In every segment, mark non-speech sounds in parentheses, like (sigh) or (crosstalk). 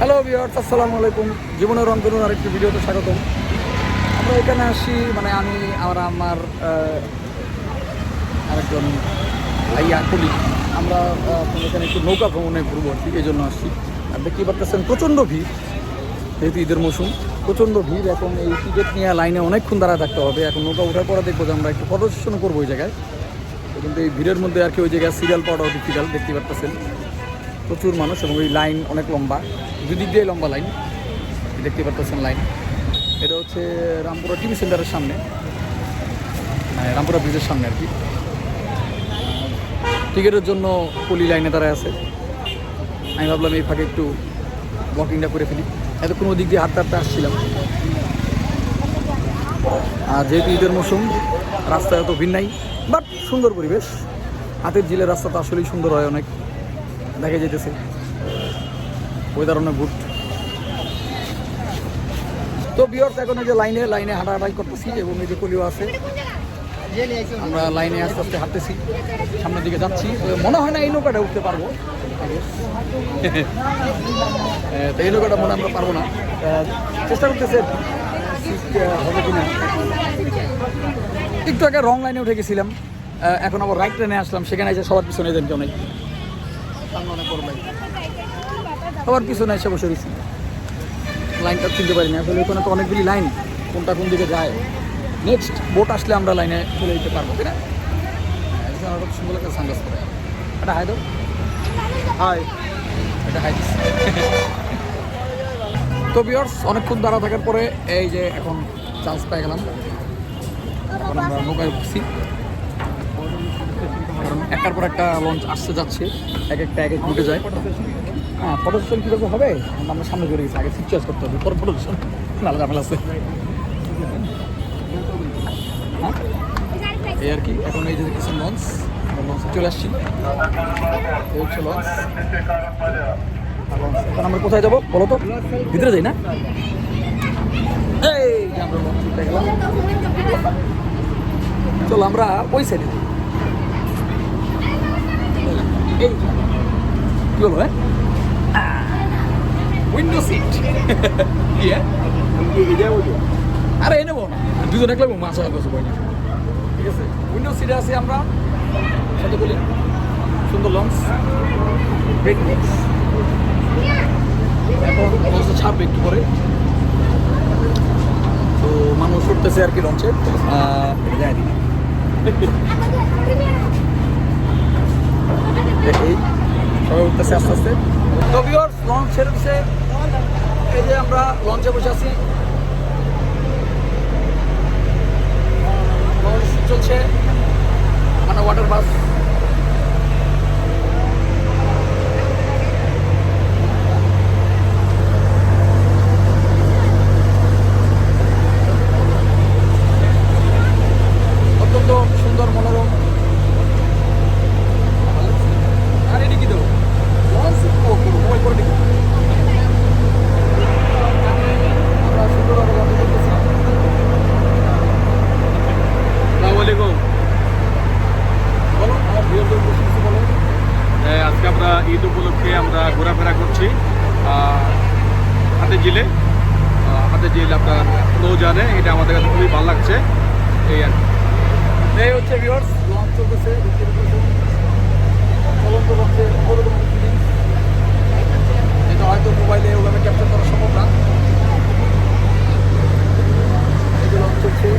Hello বিয়ার্স আসসালামু আলাইকুম। জীবনের রংধনুর আরেকটি ভিডিওতে স্বাগতম। আমরা এখানে আসি মানে আমি আর আমার আরেকজন ভাইয়া কলি আমরা এখানে একটু নৌকা ভ্রমণে ঘুরবো আর কি এই জন্য আসছি। আর দেখতে পারতেছেন, প্রচণ্ড ভিড়, যেহেতু ঈদের মৌসুম। প্রচণ্ড ভিড়, এখন এই টিকিট নিয়ে লাইনে অনেকক্ষণ দাঁড়া থাকতে হবে। এখন নৌকা ওঠার পরে দেখব যে আমরা একটু প্রদর্শন করব ওই জায়গায়। কিন্তু এই ভিড়ের মধ্যে আর কি, ওই জায়গায় সিরিয়াল পাওয়াটাও ডিফিকাল্ট দেখতে পাচ্ছেন প্রচুর মানুষ এবং এই লাইন অনেক লম্বা দুদিক দিয়ে লম্বা লাইন দেখতে পারতেছেন লাইন। এটা হচ্ছে রামপুরা টিভি সেন্টারের সামনে মানে রামপুরা ব্রিজের সামনে আর কি। টিকিটের জন্য পলি লাইনে দাঁড়ায় আছে। আমি ভাবলাম এই ফাঁকে একটু ওয়াকিংটা করে ফেলি। এতক্ষণ ওদিক দিয়ে হাঁটতে হাঁটতে আসছিলাম। আর যেহেতু ঈদের মৌসুম, রাস্তা এত ভিড় নাই বাট সুন্দর পরিবেশ। হাতের জিলের রাস্তা তো আসলেই সুন্দর হয় অনেক। দেখা যেতেছে। ওয়েদার অনেক গুড তো বিয়ার্স এখন এই যে লাইনে লাইনে হাঁটাহাঁটাই করতেছি, এবং এই যে কলিও আছে, আমরা লাইনে আস্তে আস্তে হাঁটতেছি, সামনের দিকে যাচ্ছি। মনে হয় না এই নৌকাটা উঠতে পারব। তো এই নৌকাটা মনে আমরা পারব না। চেষ্টা করতেছে হবে কিনা। একটু আগে রং লাইনে উঠে গেছিলাম। এখন আবার রাইট ট্রেনে আসলাম, সেখানে এসে সবার পিছনে নেই। অনেক সবার পিছনে এসে বসে রয়েছি। লাইনটা চিনতে পারি না আসলে ওখানে তো অনেকগুলি লাইন কোনটা কোন দিকে যায়। নেক্সট বোট আসলে আমরা লাইনে চলে যেতে পারব তাই না? সুন্দর একটা সানগ্লাস করে এটা হাই দাও। হাই এটা হাই তো বিয়ার্স অনেকক্ষণ দাঁড়া থাকার পরে এই যে এখন চান্স পেয়ে গেলাম। এখন আমরা নৌকায় উঠছি। কারণ একটার পর একটা লঞ্চ আসতে যাচ্ছে, এক একটা, এক এক উঠে যায়। হ্যাঁ ফটো সেশন কীরকম হবে? আমরা সামনে চলে গেছি, আগে সিকচার্জ করতে হবে, পর ফটো সেশন নাহলে ঝামেলা আছে। হ্যাঁ? এই আর কি, এখন এই যে দেখতেছেন লঞ্চ লঞ্চে চলে আসছি। এই হচ্ছে লঞ্চ। এখন আমরা কোথায় যাব, বলো তো? ভিতরে যাই না? এই চলো, আমরা ওই সাইডে যাই। এই কি বলব হ্যাঁ? উইন্ডো সিট (laughs) আরে এনে নেব না। দুজন একলা মাছ হবে সবাই ঠিক আছে উইন্ডো সিটে আছি আমরা। সাথে বলি সুন্দর লঞ্চ গ্রেট লঞ্চ এখন লঞ্চটা ছাড়বে একটু পরে। তো মানুষ উঠতেছে আর কি লঞ্চে। যাই দিই। (laughs) (laughs) এই সবাই উঠতেছে, আস্তে আস্তে। তো ভিউয়ার্স লঞ্চ এই যে আমরা লঞ্চে বসে আছি। লঞ্চ চলছে। মানে ওয়াটার বাস অত্যন্ত সুন্দর মনোরম আরে এদিকে দাও লঞ্চ মোবাইল করে দিকে আমরা সুন্দরভাবে গল্প করতেছি আসসালামাইকুম বলো আমার বিয়ের বসে কিছু বলো আজকে আমরা ঈদ উপলক্ষে আমরা ঘোরাফেরা করছি আহ, হাতে জিলে আহ, হাতে জিল আপনার নৌজানে এটা আমাদের কাছে খুবই ভালো লাগছে এই আর কি। এই হচ্ছে ভিউয়ার্স পাচ্ছেন। চলন্ত লঞ্চে অন্যরকম ফিলিং যেটা হয়তো মোবাইলে ওভাবে ক্যাপচার করা সম্ভব না। লঞ্চ চলছে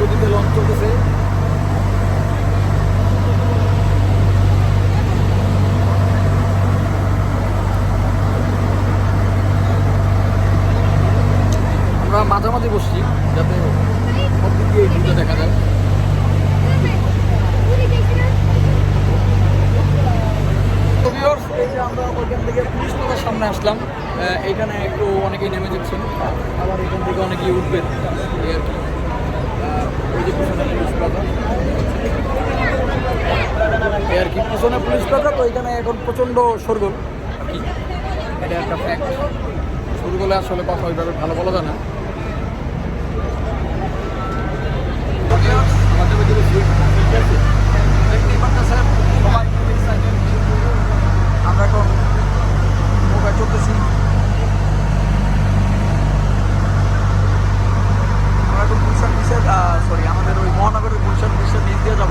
গতিতে লঞ্চ চলতেছে আমরা বসছি যাতে সব দিক দিয়ে ভিডিও দেখা যায়। এই পুলিশ প্লাজার সামনে আসলাম আহ, এইখানে একটু অনেকেই নেমে যাচ্ছেন আবার এখান থেকে অনেকেই উঠবেন। আর কি। ওই যে পিছনে পুলিশ এই আর কি পিছনে পুলিশ প্লাজা তো এখানে এখন প্রচণ্ড সরগোল কি? এটা একটা ফ্যাক্ট সরগোলে আসলে কথা ওইভাবে ভালো বলা যায় না। আমরা এখন চলতেছি আমরা এখন গুলশান বিশেষ সরি আমাদের ওই মহানগরের গুলশান বিশ্বের নিচ দিয়ে যাব।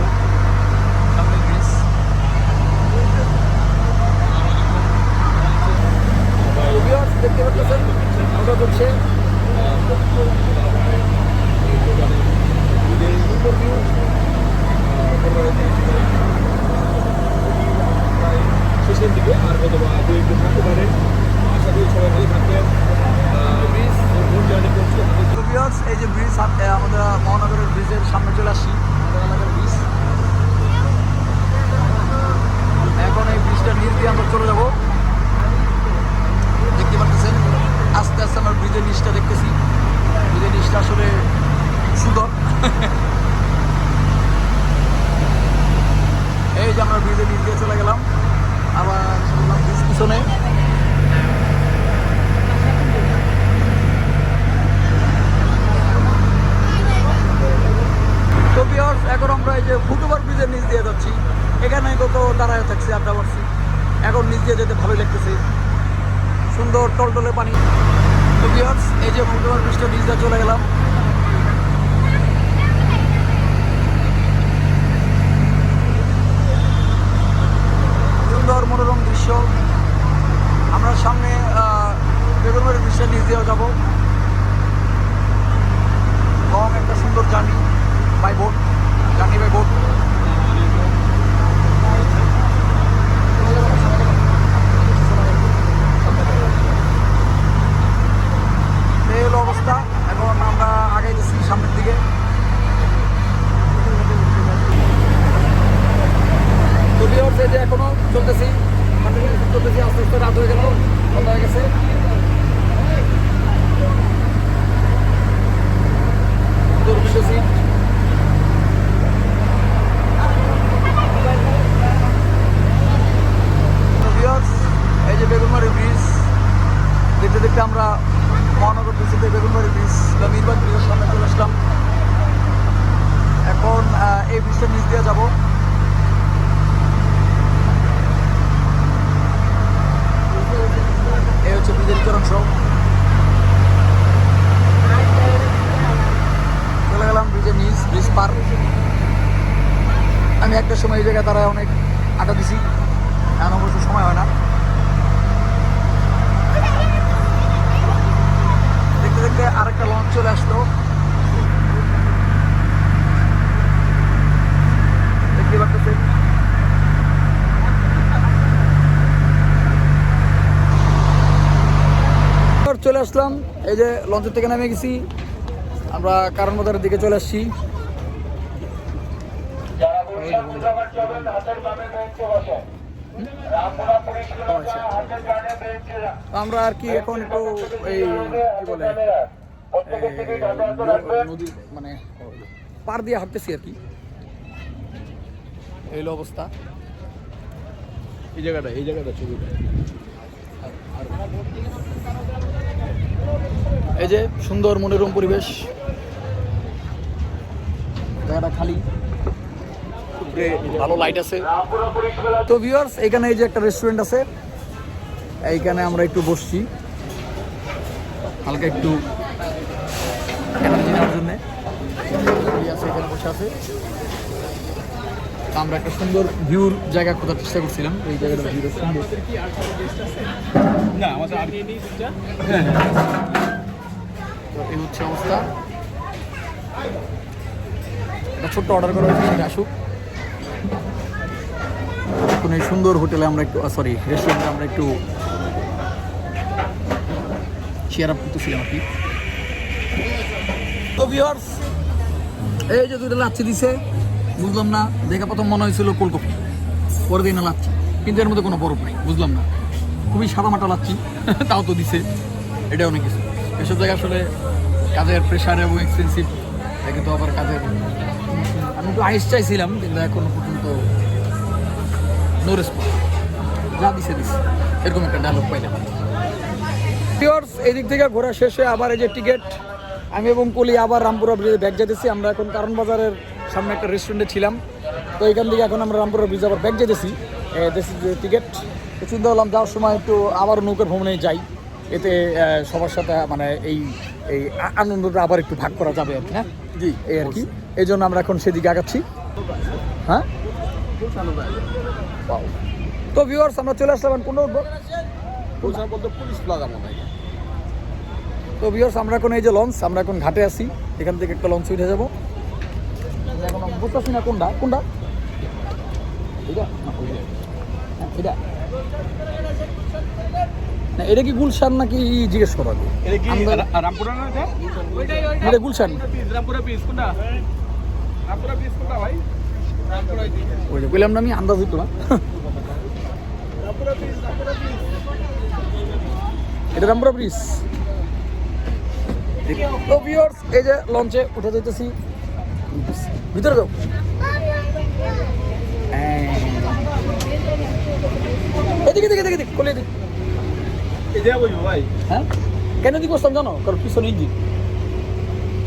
এই যে ব্রিজ আমাদের মহানগরের ব্রিজের সামনে চলে আসছি এলাকার ব্রিজ এখন এই ব্রিজটা নিচ দিয়ে আমরা চলে যাব। দেখতে পাচ্ছেন, আস্তে আস্তে আমরা ব্রিজের নিচটা দেখতেছি। ব্রিজের নিচটা আসলে সুন্দর। এই যে আমরা ব্রিজের নিচ দিয়ে চলে গেলাম। আবার পিছনে। টলটলে পানি তো বিয়ার্স এই যে মঙ্গলবার ব্রিজটা নিচ চলে গেলাম সুন্দর মনোরম দৃশ্য আমরা সামনে বেগুনবাড়ির দৃশ্যের নিচ দিয়েও যাব লং একটা সুন্দর journey by boat journey by boat এই হলো অবস্থা এখন আমরা আগে গেছি সামনের দিকে তো ভিউয়ার্স এই যে এখনও চলতেছি কন্টিনিউ চলতেছি আস্তে আস্তে রাত হয়ে গেল সন্ধ্যা হয়ে গেছে সুন্দর উইন্ডো সিট তো ভিউয়ার্স এই যে বেগুনবাড়ি ব্রিজ দেখতে দেখতে আমরা মহানগর ডিস্ট্রিক্টের বেগুনবাড়ি ব্রিজ বা মিরবাগ ব্রিজের সামনে চলে আসলাম। এখন এই ব্রিজটার নিচ দিয়ে যাব। এই হচ্ছে ব্রিজের ভিতর অংশ চলে গেলাম ব্রিজের নিচ, ব্রিজ পার। আমি একটা সময় এই জায়গায় তারা অনেক আটা দিছি এখন অবশ্য সময় হয় না দেখতে দেখতে আরেকটা লঞ্চ চলে আসলো দেখতে পাচ্ছেন এবার চলে আসলাম এই যে লঞ্চের থেকে নেমে গেছি। আমরা কারণ বাজারের দিকে চলে আসছি। আমরা আর কি এখন একটু এই, কি বলে নদী মানে পার দিয়ে হাঁটতেছি আর কি। এই অবস্থা। এই জায়গাটা এই জায়গাটা ছবিটা এই যে সুন্দর মনোরম পরিবেশ। জায়গাটা খালি। উপরে ভালো লাইট আছে। তো ভিউয়ার্স এখানে এই যে একটা রেস্টুরেন্ট আছে। এইখানে আমরা একটু বসছি। হালকা একটু এনার্জি নেওয়ার জন্যে। আছে এখানে বসে আছে। আমরা একটা সুন্দর ভিউর জায়গা খোঁজার চেষ্টা করছিলাম। এই জায়গাটা ভিউটা সুন্দর। না আমাদের আর এই হচ্ছে অবস্থা। একটা ছোট্ট অর্ডার করা হয়েছে, সেটা আসুক। এখন এই সুন্দর হোটেলে আমরা একটু সরি রেস্টুরেন্টে আমরা একটু চেয়ার আপ করতেছিলাম আর কি। তো ভিওর্স এই যে দুইটা লাচ্ছি দিছে, বুঝলাম না, দেখা প্রথম মনে হয়েছিল কোলকপি পরে দিন লাচ্ছি, কিন্তু এর মধ্যে কোনো বরফ নেই, বুঝলাম না। খুবই সাদা মাটা লাচ্ছি, (laughs) তাও তো দিছে এটা অনেক কিছু। এসব জায়গায় আসলে কাজের প্রেশার এবং এক্সপেন্সিভ কিন্তু আবার কাজের আমি একটু আইস চাইছিলাম, কিন্তু এখনও পর্যন্ত নো রেসপন্স যা দিছে দিছে। এরকম একটা ডায়লগ পাইলাম। পিওর্স এদিক থেকে ঘোরা শেষে আবার এই যে টিকিট আমি এবং কলি আবার রামপুরা ব্রিজে ব্যাগ যেতেছি আমরা এখন কারণ বাজারের সামনে একটা রেস্টুরেন্টে ছিলাম। তো এখান থেকে এখন আমরা রামপুরা ব্রিজ আবার ব্যাগ যেতেছি দেশি টিকিট চিন্তা করলাম যাওয়ার সময় একটু আবার নৌকার ভ্রমণে যাই। এতে সবার সাথে মানে এই এই আনন্দটা আবার একটু ভাগ করা যাবে আর কি হ্যাঁ? জি। এই আর কি। এই জন্য আমরা এখন সেদিকে আগাচ্ছি। হ্যাঁ? তো ভিউয়ার্স আমরা চলে আসলাম কোন পুলিশ প্লাজা মনে হয় তো ভিউয়ার্স আমরা এখন এই যে লঞ্চ আমরা এখন ঘাটে আছি। এখান থেকে একটা লঞ্চ উঠে যাব। এখন বুঝতেছি না কোনটা কোনটা? এটা এটা না এটা কি গুলশান নাকি জিজ্ঞেস করো আগে? এটা কি রামপুরা না এটা? এটা গুলশান। রামপুরা পিস কোনটা? রামপুরা পিস কোনটা ভাই? ওই যে বললাম না আমি আন্দাজ হইতো না। এটা রামপুরা ব্রিজ তো ভিউয়ার্স এই যে লঞ্চে উঠে যেতেছি ভিতরে যাও। হ্যাঁ। এদিকে এদিকে এদিকে এদিকে কোলে ভাই হ্যাঁ? কেন দিকে বসতাম জানো? কারণ পিছনে ইঞ্জিন।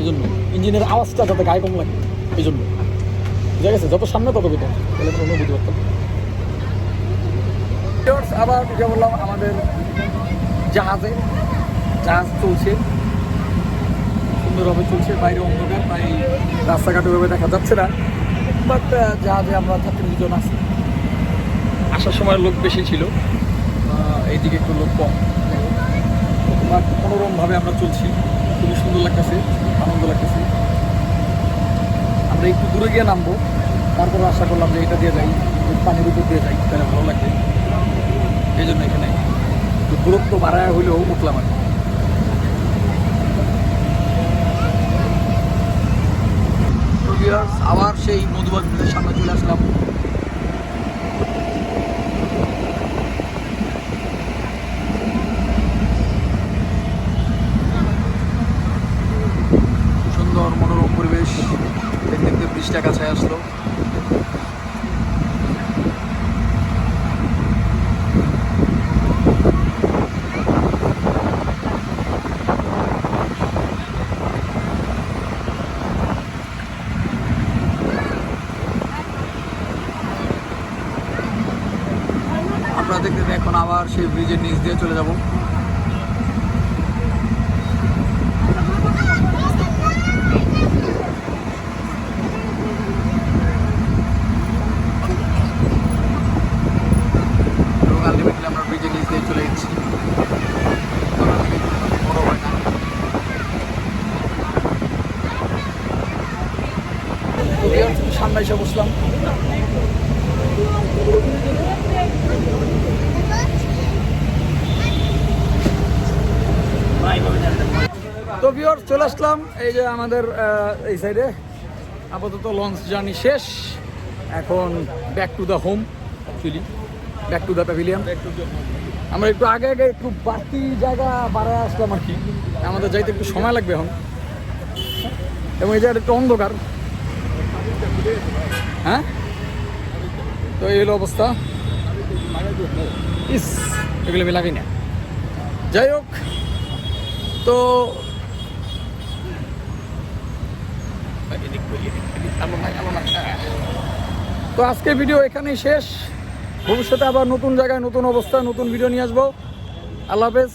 এই জন্য ইঞ্জিনের আওয়াজটা যাতে গায়ে কম লাগে এই জন্য বুঝা গেছে? যত সামনে তত ভিতর তাহলে কোনো বুঝতে পারতাম আবার যে বললাম, আমাদের জাহাজে, জাহাজ চলছে। সুন্দরভাবে চলছে, বাইরে অন্ধকার, তাই রাস্তাঘাটে ওভাবে দেখা যাচ্ছে না। বাট জাহাজে আমরা যাত্রী দুজন আছি। আসার সময় লোক বেশি ছিল। এইদিকে একটু লোক কম। বাট মনোরমভাবে আমরা চলছি। খুবই সুন্দর লাগতেছে, আনন্দ লাগতেছে। আমরা একটু দূরে গিয়ে নামবো, তারপরে আশা করলাম যে এটা দিয়ে যাই পানির উপর দিয়ে যাই, তাহলে ভালো লাগবে। এই জন্য এখানে একটু দূরত্ব বাড়ায় হলেও উঠলাম আর আবার সেই মধুবাগ সামনে চলে আসলাম সুন্দর মনোরম পরিবেশ ব্রিজটা কাছে আসলো। দেখতে এখন আবার সেই ব্রিজের নিচ দিয়ে চলে যাব এবং আলটিমেটলি আমরা ব্রিজের নিচ দিয়ে চলে যাচ্ছি বড় হয় না তো viewers, সামনে এসে বসলাম তো ভিওর চলে আসলাম। এই যে আমাদের এই সাইডে আপাতত লঞ্চ জার্নি শেষ। এখন back to the home actually back to the pavilion আমরা একটু আগে আগে একটু বাড়তি জায়গা বাড়ায় আসলাম আর কি। আমাদের যাইতে একটু সময় লাগবে এখন। এবং এই জায়গাটা একটু অন্ধকার। হ্যাঁ? তো এই হলো অবস্থা। ইস, এগুলো আমি লাগাই না। যাই হোক, তো। তো আজকের ভিডিও এখানেই শেষ। ভবিষ্যতে আবার নতুন জায়গায় নতুন অবস্থায় নতুন ভিডিও নিয়ে আসব। আল্লাহ হাফেজ।